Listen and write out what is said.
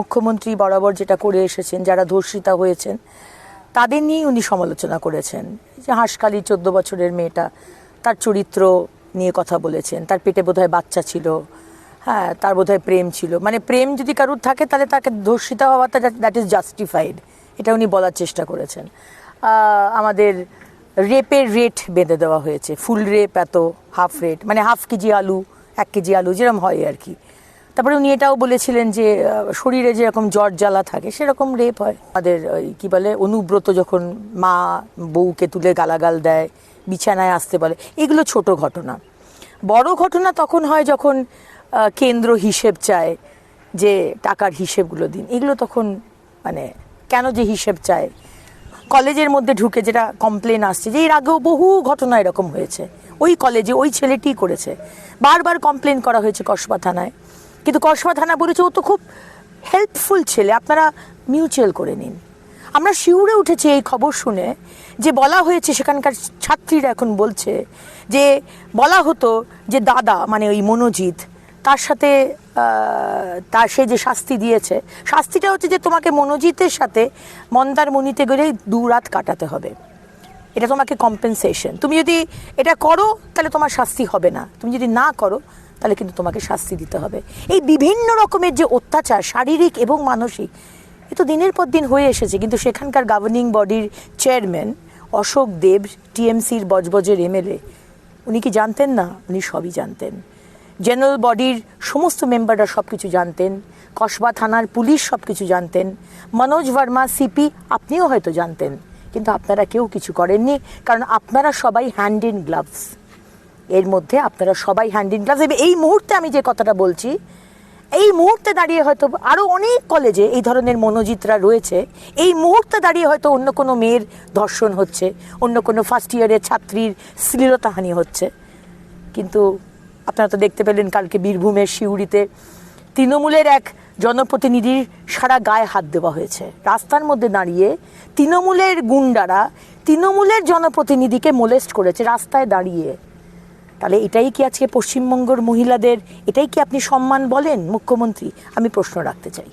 মুখ্যমন্ত্রী বরাবর যেটা করে এসেছেন, যারা ধর্ষিতা হয়েছেন, তাদের নিয়েই উনি সমালোচনা করেছেন। যে হাঁসকালি চোদ্দ বছরের মেয়েটা, তার চরিত্র নিয়ে কথা বলেছেন, তার পেটে বোধহয় বাচ্চা ছিল হ্যাঁ তার বোধহয় প্রেম ছিল। মানে প্রেম যদি কারুর থাকে, তাহলে তাকে ধর্ষিতা হওয়াটা দ্যাট ইজ জাস্টিফাইড এটা উনি বলার চেষ্টা করেছেন। আমাদের রেপের রেট বেঁধে দেওয়া হয়েছে ফুল রেপ এত হাফ রেট মানে হাফ কেজি আলু, এক কেজি আলু যেরকম হয় আর কি। তারপরে উনি এটাও বলেছিলেন যে শরীরে যেরকম জ্বর জ্বালা থাকে, সেরকম রেপ হয়। আমাদের কি বলে, অনুব্রত যখন মা বউকে তুলে গালাগাল দেয়, বিছানায় আসতে বলে, এগুলো ছোট ঘটনা। বড় ঘটনা তখন হয় যখন কেন্দ্র হিসেব চায় যে, টাকার হিসেবগুলো দিন। এগুলো তখন মানে কেন যে হিসেব চায়? কলেজের মধ্যে ঢুকে যেটা কমপ্লেন আসছে যে, এর আগেও বহু ঘটনা এরকম হয়েছে। ওই কলেজে ওই ছেলেটি করেছে। বারবার কমপ্লেন করা হয়েছে কসবা থানায়। কিন্তু কসবা থানা বলেছে ও তো খুব হেল্পফুল ছেলে। আপনারা মিউচুয়াল করে নিন। আমরা শিউরে উঠেছি এই খবর শুনে যে বলা হয়েছে, সেখানকার ছাত্রীরা এখন বলছে যে বলা হতো যে দাদা মানে ওই মনোজিৎ, তার সাথে তার সে যে শাস্তি দিয়েছে, শাস্তিটা হচ্ছে যে তোমাকে মনোজিতের সাথে মন্দারমণিতে গেলে দু রাত কাটাতে হবে। এটা তোমাকে কম্পেনসেশন তুমি যদি এটা করো, তাহলে তোমার শাস্তি হবে না। তুমি যদি না করো তাহলে কিন্তু তোমাকে শাস্তি দিতে হবে। এই বিভিন্ন রকমের যে অত্যাচার, শারীরিক এবং মানসিক, এ তো দিনের পর দিন হয়ে এসেছে। কিন্তু সেখানকার গভর্নিং বডির চেয়ারম্যান অশোক দেব, টিএমসির বজবজের এমএলএ, উনি কি জানতেন না? উনি সবই জানতেন। জেনারেল বডির সমস্ত মেম্বাররা সব কিছু জানতেন। কসবা থানার পুলিশ সব কিছু জানতেন। মনোজ ভার্মা সিপি আপনিও হয়তো জানতেন। কিন্তু আপনারা কেউ কিছু করেননি, কারণ আপনারা সবাই হ্যান্ড ইন গ্লাভস এর মধ্যে আপনারা সবাই হ্যান্ড ইন গ্লাভস এই মুহূর্তে আমি যে কথাটা বলছি, এই মুহূর্তে দাঁড়িয়ে হয়তো আরও অনেক কলেজে এই ধরনের মনোজিতরা রয়েছে। এই মুহূর্তে দাঁড়িয়ে হয়তো অন্য কোনো মেয়ের ধর্ষণ হচ্ছে, অন্য কোনো ফার্স্ট ইয়ারের ছাত্রীর শ্লীলতাহানি হচ্ছে। কিন্তু আপনারা তো দেখতে পেলেন কালকে বীরভূমের সিউড়িতে তৃণমূলের এক জনপ্রতিনিধির সারা গায়ে হাত দেওয়া হয়েছে। রাস্তার মধ্যে দাঁড়িয়ে তৃণমূলের গুন্ডারা তৃণমূলের জনপ্রতিনিধিকে মোলেস্ট করেছে। রাস্তায় দাঁড়িয়ে তাহলে এটাই কি আজকে পশ্চিমবঙ্গের মহিলাদের, এটাই কি আপনি সম্মান বলেন? মুখ্যমন্ত্রী, আমি প্রশ্ন রাখতে চাই।